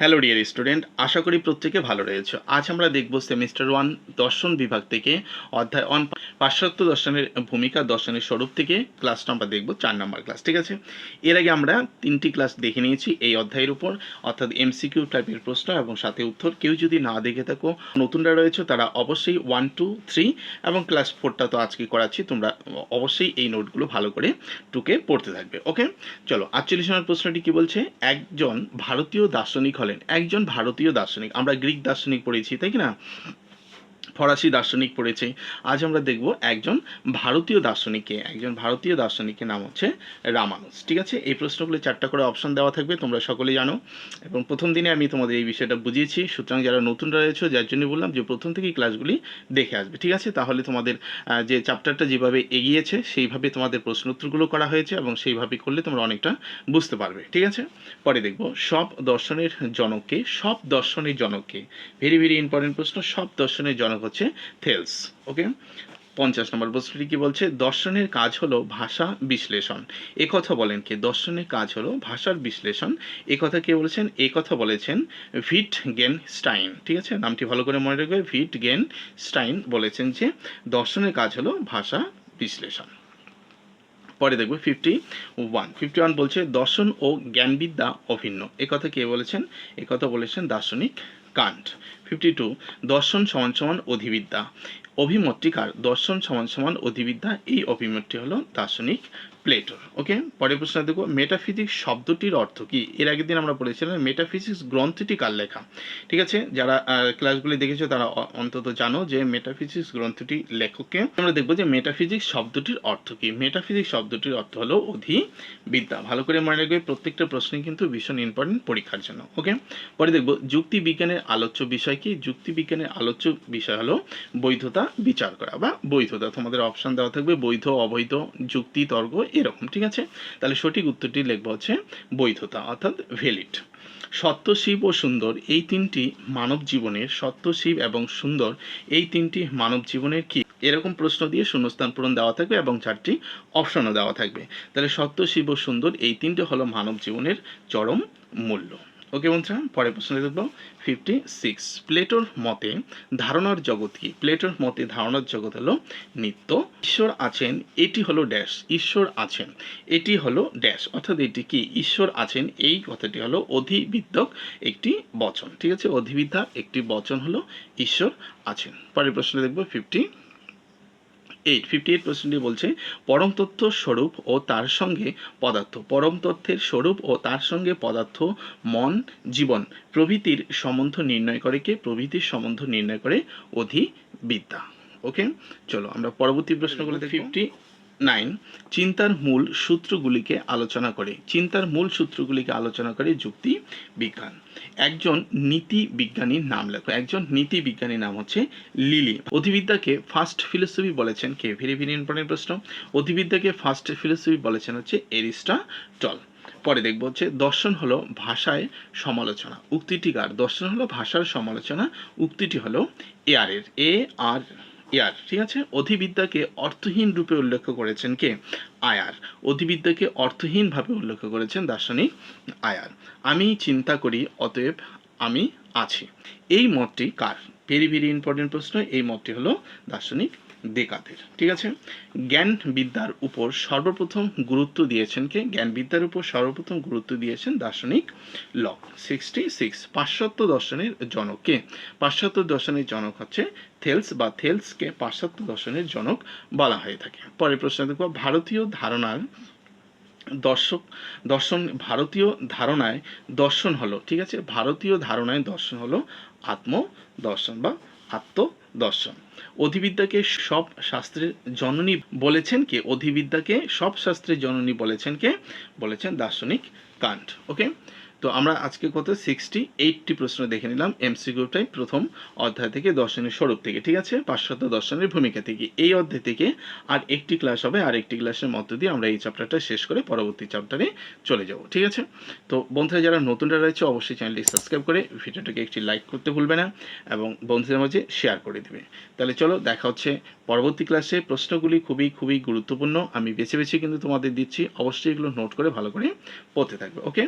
Hello dear student আশা করি প্রত্যেকে ভালো রয়েছে। আজ আমরা দেখব সেমিস্টার ওয়ান দর্শন বিভাগ থেকে অধ্যায় অন পাশ্চাত্য দর্শনের ভূমিকা দর্শনের স্বরূপ থেকে ক্লাসটা আমরা দেখব চার নম্বর ক্লাস ঠিক আছে? এর আগে আমরা তিনটি ক্লাস দেখে নিয়েছি এই অধ্যায়ের উপর, অর্থাৎ এমসিকিউ টাইপের প্রশ্ন এবং সাথে উত্তর। কেউ যদি না দেখে থাকো, নতুনরা রয়েছে, তারা অবশ্যই ওয়ান টু থ্রি এবং ক্লাস ফোরটা তো আজকে করাচ্ছি। তোমরা অবশ্যই এই নোটগুলো ভালো করে টুকে পড়তে থাকবে ওকে চলো, আটচল্লিশ নম্বর প্রশ্নটি কি বলছে? একজন ভারতীয় দার্শনিক হলেন একজন ভারতীয় দার্শনিক আমরা গ্রিক দার্শনিক পড়েছি তাই কি না? ফরাসি দার্শনিক পড়েছি। আজ আমরা দেখব একজন ভারতীয় দার্শনিককে, একজন ভারতীয় দার্শনিকের নাম হচ্ছে রামানুজ। ঠিক আছে? এই প্রশ্নগুলো চারটা করে অপশন দেওয়া থাকবে, তোমরা সকলেই জানো। এবং প্রথম দিনে আমি তোমাদের এই বিষয়টা বুঝিয়েছি। সুতরাং যারা নতুন রয়েছে, যার জন্য বললাম যে প্রথম থেকেই ক্লাসগুলি দেখে আসবে। ঠিক আছে? তাহলে তোমাদের যে চ্যাপ্টারটা যেভাবে এগিয়েছে, সেইভাবে তোমাদের প্রশ্ন উত্তরগুলো করা হয়েছে এবং সেইভাবে করলে তোমরা অনেকটা বুঝতে পারবে। ঠিক আছে? পরে দেখব সব দর্শনের জনককে, সব দর্শনের জনককে। ভেরি ভেরি ইম্পর্টেন্ট প্রশ্ন, সব দর্শনের জনক হচ্ছে থেলস ওকে পঞ্চাশ নম্বর প্রশ্নটি কি বলছে? দর্শনের কাজ হলো ভাষা বিশ্লেষণ। এ কথা বলেন কে? দর্শনের কাজ হলো ভাষার বিশ্লেষণ। এ কথা কে বলেছেন? এ কথা বলেছেন ভিট গেন স্টাইন ঠিক আছে? নামটি ভালো করে মনে রাখবে ভিট গেন স্টাইন বলেছেন যে দর্শনের কাজ হলো ভাষা বিশ্লেষণ। পরে দেখব ফিফটি ওয়ান ফিফটি ওয়ান বলছে দর্শন ও জ্ঞানবিদ্যা অভিন্ন। এ কথা কে বলেছেন? এ কথা বলেছেন দার্শনিক কান্ট। ফিফটি টু দর্শন সমান সমান অধিবিদ্যা। অভিমতটিকার দর্শন সমান সমান অধিবিদ্যা, এই অভিমতটি হলো দার্শনিক প্লেটোর। ওকে? পরের প্রশ্ন দেখব মেটাফিজিক্স শব্দটির অর্থ কি? এর আগের দিন আমরা পড়েছিলাম মেটাফিজিক্স গ্রন্থটি কার লেখা? ঠিক আছে? যারা ক্লাসগুলি দেখেছ তারা অন্তত জানো যে মেটাফিজিক্স গ্রন্থটি লেখককে। আমরা দেখব যে মেটাফিজিক্স শব্দটির অর্থ কি? মেটাফিজিক্স শব্দটির অর্থ হলো অধিবিদ্যা। ভালো করে মনে রাখবে, প্রত্যেকটা প্রশ্নই কিন্তু ভীষণ ইম্পর্টেন্ট পরীক্ষার জন্য। ওকে? পরে দেখব, যুক্তি বিজ্ঞানের আলোচ্য বিষয় কি যুক্তি বিজ্ঞানের আলোচ্য বিষয় হলো বৈধতা বিচার করা বা বৈধতা। তোমাদের অপশন দেওয়া থাকবে বৈধ, অবৈধ, যুক্তি, তর্ক, এরকম, ঠিক আছে? তাহলে সঠিক উত্তরটি লিখব হচ্ছে বৈধতা, অর্থাৎ ভ্যালিড সত্য, শিব ও সুন্দর, এই তিনটি মানব জীবনের সত্য, শিব এবং সুন্দর, এই তিনটি মানব জীবনের কি? এরকম প্রশ্ন দিয়ে শূন্যস্থান পূরণ দেওয়া থাকবে এবং চারটি অপশনও দেওয়া থাকবে। তাহলে সত্য, শিব ও সুন্দর, এই তিনটি হলো মানব জীবনের চরম মূল্য। ওকে বন্ধুরা, পরের প্রশ্ন দেখব। ফিফটি সিক্স প্লেটোর মতে ধারণার জগৎ কি? প্লেটোর মতে ধারণার জগৎ হলো নিত্য। ঈশ্বর আছেন, এটি হলো ড্যাশ ঈশ্বর আছেন, এটি হলো ড্যাশ অর্থাৎ এটি কি? ঈশ্বর আছেন, এই কথাটি হলো অধিবিদ্যক একটি বচন, ঠিক আছে? অধিবিদ্যা একটি বচন হলো ঈশ্বর আছেন। পরের প্রশ্ন দেখব ফিফটি এইট ফিফটি এইট পার্সেন্টই বলছে, পরম তথ্য স্বরূপ ও তার সঙ্গে পদার্থ। পরম তথ্যের স্বরূপ ও তার সঙ্গে পদার্থ, মন, জীবন, প্রভৃতির সম্বন্ধ নির্ণয় করে কে? প্রভৃতির সম্বন্ধ নির্ণয় করে অধিবিদ্যা। ওকে চলো, আমরা পরবর্তী প্রশ্নগুলো ফিফটি নাইন, চিন্তার মূল সূত্রগুলিকে আলোচনা করে। চিন্তার মূল সূত্রগুলিকে আলোচনা করে যুক্তি বিজ্ঞান। একজন নীতি বিজ্ঞানীর নাম লেখো। একজন নীতি বিজ্ঞানীর নাম হচ্ছে লিলি। অধিবিদ্যাকে ফার্স্ট ফিলোসফি বলেছেন কে? ভেরি ভেরি ইম্পর্টেন্ট প্রশ্ন। অধিবিদ্যাকে ফার্স্ট ফিলোসফি বলেছেন হচ্ছে এরিস্টাটল। পরে দেখব হচ্ছে দর্শন হলো ভাষায় সমালোচনা। উক্তিটিকার দর্শন হলো ভাষার সমালোচনা। উক্তিটি হলো এয়ারের এ আর এয়ার ঠিক আছে? অধিবিদ্যাকে অর্থহীন রূপে উল্লেখ করেছেন কে? আয়ার। অধিবিদ্যাকে অর্থহীনভাবে উল্লেখ করেছেন দার্শনিক আয়ার। আমি চিন্তা করি, অতএব আমি আছি। এই মতটি কার? ভেরি ভেরি ইম্পর্টেন্ট প্রশ্ন। এই মতটি হলো দার্শনিক দেকাতের ঠিক আছে? জ্ঞান বিদ্যার উপর সর্বপ্রথম গুরুত্ব দিয়েছেন কে? জ্ঞান বিদ্যার উপর সর্বপ্রথম গুরুত্ব দিয়েছেন দার্শনিক লক। সিক্সটি সিক্স পাশ্চাত্য দর্শনের জনক কে? পাশ্চাত্য দর্শনের জনক হচ্ছে থেলস বা থেলসকে পাশ্চাত্য দর্শনের জনক বলা হয়ে থাকে। পরের প্রশ্ন দেখব, ভারতীয় ধারণার দর্শক, দর্শন, ভারতীয় ধারণায় দর্শন হলো, ঠিক আছে? ভারতীয় ধারণায় দর্শন হলো আত্ম দর্শন বা আত্মদর্শন অধিবিদ্যাকে সব শাস্ত্রের জননী বলেছেন কে? অধিবিদ্যাকে সব শাস্ত্রের জননী বলেছেন কে? বলেছেন দার্শনিক কান্ট। ওকে তো আমরা আজকে কত? সিক্সটি এইটটি প্রশ্ন দেখে নিলাম এমসিকিউ টাইপ প্রথম অধ্যায় থেকে দর্শনের স্বরূপ থেকে, ঠিক আছে? পাশ্চাত্য দর্শনের ভূমিকা থেকে। এই অধ্যায় থেকে আর একটি ক্লাস হবে, আর একটি ক্লাসের মধ্য দিয়ে আমরা এই চ্যাপ্টারটা শেষ করে পরবর্তী চ্যাপ্টারে চলে যাব, ঠিক আছে? তো বন্ধুরা, যারা নতুনরা রয়েছে, অবশ্যই চ্যানেলটি সাবস্ক্রাইব করে ভিডিওটাকে একটি লাইক করতে ভুলবে না এবং বন্ধুদের মাঝে শেয়ার করে দেবে। তাহলে চলো, দেখা হচ্ছে পরবর্তী ক্লাসে প্রশ্নগুলি খুবই খুবই গুরুত্বপূর্ণ। আমি বেছে বেছে কিন্তু তোমাদের দিচ্ছি। অবশ্যই এগুলো নোট করে ভালো করে পড়তে থাকবে ওকে